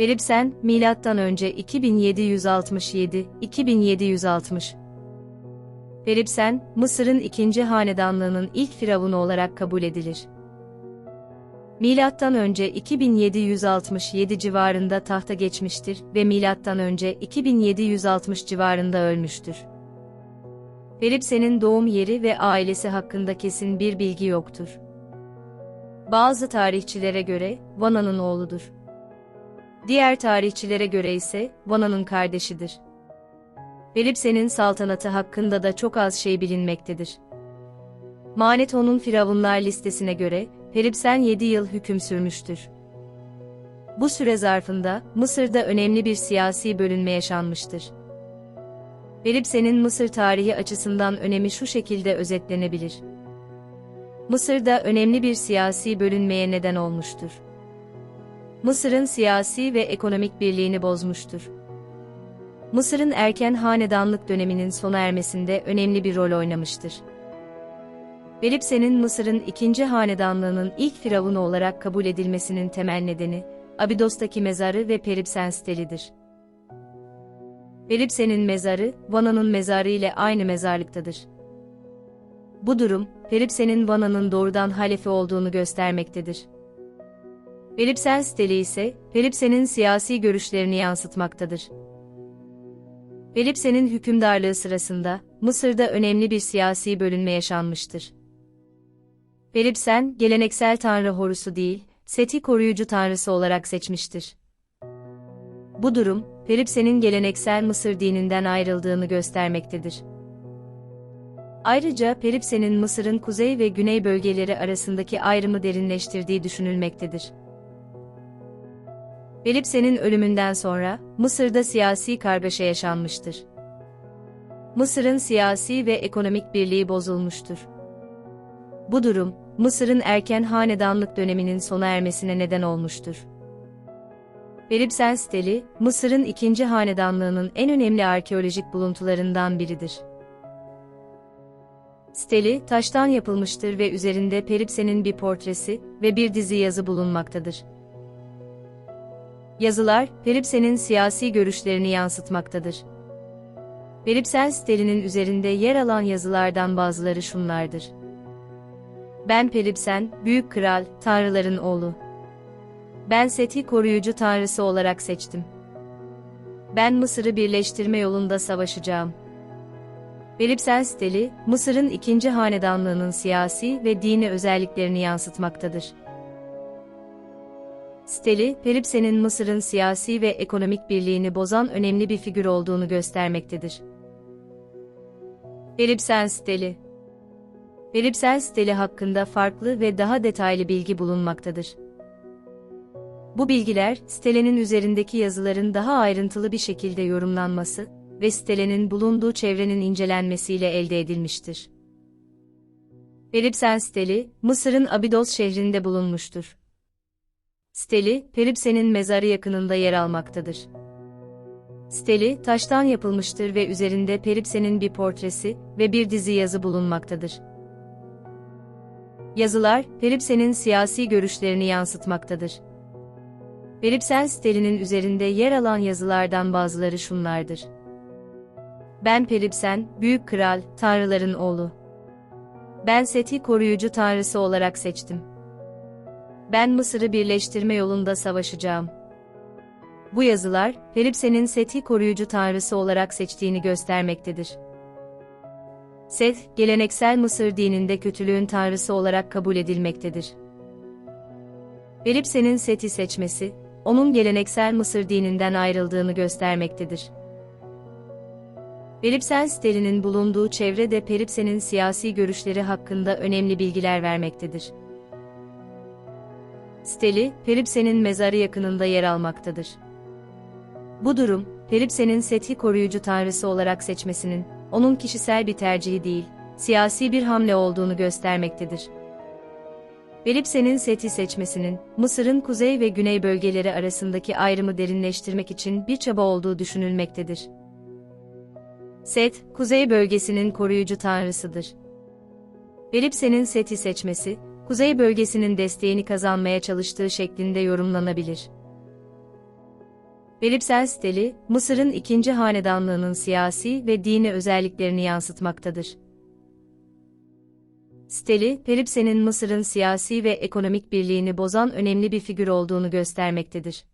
Peripsen, milattan önce 2767, 2760. Peripsen, Mısır'ın ikinci hanedanlığının ilk firavunu olarak kabul edilir. Milattan önce 2767 civarında tahta geçmiştir ve milattan önce 2760 civarında ölmüştür. Peripsen'in doğum yeri ve ailesi hakkında kesin bir bilgi yoktur. Bazı tarihçilere göre Vana'nın oğludur. Diğer tarihçilere göre ise Vana'nın kardeşidir. Peripsen'in saltanatı hakkında da çok az şey bilinmektedir. Maneto'nun firavunlar listesine göre Peripsen 7 yıl hüküm sürmüştür. Bu süre zarfında Mısır'da önemli bir siyasi bölünme yaşanmıştır. Peripsen'in Mısır tarihi açısından önemi şu şekilde özetlenebilir. Mısır'da önemli bir siyasi bölünmeye neden olmuştur. Mısır'ın siyasi ve ekonomik birliğini bozmuştur. Mısır'ın erken hanedanlık döneminin sona ermesinde önemli bir rol oynamıştır. Belipse'nin Mısır'ın ikinci hanedanlığının ilk firavunu olarak kabul edilmesinin temel nedeni, Abidos'taki mezarı ve Peripsen stelidir. Peripsen'in mezarı, Vana'nın mezarı ile aynı mezarlıktadır. Bu durum, Peripsen'in Vana'nın doğrudan halefi olduğunu göstermektedir. Peripsen steli ise, Peripsen'in siyasi görüşlerini yansıtmaktadır. Peripsen'in hükümdarlığı sırasında, Mısır'da önemli bir siyasi bölünme yaşanmıştır. Peripsen, geleneksel tanrı Horus'u değil, Seti koruyucu tanrısı olarak seçmiştir. Bu durum, Peripsen'in geleneksel Mısır dininden ayrıldığını göstermektedir. Ayrıca Peripsen'in Mısır'ın kuzey ve güney bölgeleri arasındaki ayrımı derinleştirdiği düşünülmektedir. Peripsen'in ölümünden sonra, Mısır'da siyasi kargaşa yaşanmıştır. Mısır'ın siyasi ve ekonomik birliği bozulmuştur. Bu durum, Mısır'ın erken hanedanlık döneminin sona ermesine neden olmuştur. Peripsen steli, Mısır'ın ikinci hanedanlığının en önemli arkeolojik buluntularından biridir. Steli, taştan yapılmıştır ve üzerinde Peripsen'in bir portresi ve bir dizi yazı bulunmaktadır. Yazılar, Peripsen'in siyasi görüşlerini yansıtmaktadır. Peripsen stelinin üzerinde yer alan yazılardan bazıları şunlardır. Ben Peripsen, büyük kral, tanrıların oğlu. Ben Seti koruyucu tanrısı olarak seçtim. Ben Mısır'ı birleştirme yolunda savaşacağım. Peripsen steli, Mısır'ın ikinci hanedanlığının siyasi ve dini özelliklerini yansıtmaktadır. Steli, Peripsen'in Mısır'ın siyasi ve ekonomik birliğini bozan önemli bir figür olduğunu göstermektedir. Peripsen steli Peripsen steli hakkında farklı ve daha detaylı bilgi bulunmaktadır. Bu bilgiler, stelenin üzerindeki yazıların daha ayrıntılı bir şekilde yorumlanması ve stelenin bulunduğu çevrenin incelenmesiyle elde edilmiştir. Peripsen steli, Mısır'ın Abidos şehrinde bulunmuştur. Steli, Peripsen'in mezarı yakınında yer almaktadır. Steli, taştan yapılmıştır ve üzerinde Peripsen'in bir portresi ve bir dizi yazı bulunmaktadır. Yazılar, Peripsen'in siyasi görüşlerini yansıtmaktadır. Peripsen stelinin üzerinde yer alan yazılardan bazıları şunlardır. Ben Peripsen, büyük kral, tanrıların oğlu. Ben Seti koruyucu tanrısı olarak seçtim. Ben Mısır'ı birleştirme yolunda savaşacağım. Bu yazılar, Peripsen'in Seti koruyucu tanrısı olarak seçtiğini göstermektedir. Set, geleneksel Mısır dininde kötülüğün tanrısı olarak kabul edilmektedir. Peripsen'in Set'i seçmesi, onun geleneksel Mısır dininden ayrıldığını göstermektedir. Peripsen stelinin bulunduğu çevre de Peripsen'in siyasi görüşleri hakkında önemli bilgiler vermektedir. Steli, Peripsen'in mezarı yakınında yer almaktadır. Bu durum, Peripsen'in Seti koruyucu tanrısı olarak seçmesinin, onun kişisel bir tercihi değil, siyasi bir hamle olduğunu göstermektedir. Belipse'nin Set'i seçmesinin, Mısır'ın kuzey ve güney bölgeleri arasındaki ayrımı derinleştirmek için bir çaba olduğu düşünülmektedir. Set, kuzey bölgesinin koruyucu tanrısıdır. Belipse'nin Set'i seçmesi, kuzey bölgesinin desteğini kazanmaya çalıştığı şeklinde yorumlanabilir. Peripsen steli, Mısır'ın ikinci hanedanlığının siyasi ve dini özelliklerini yansıtmaktadır. Steli, Peripsen'in Mısır'ın siyasi ve ekonomik birliğini bozan önemli bir figür olduğunu göstermektedir.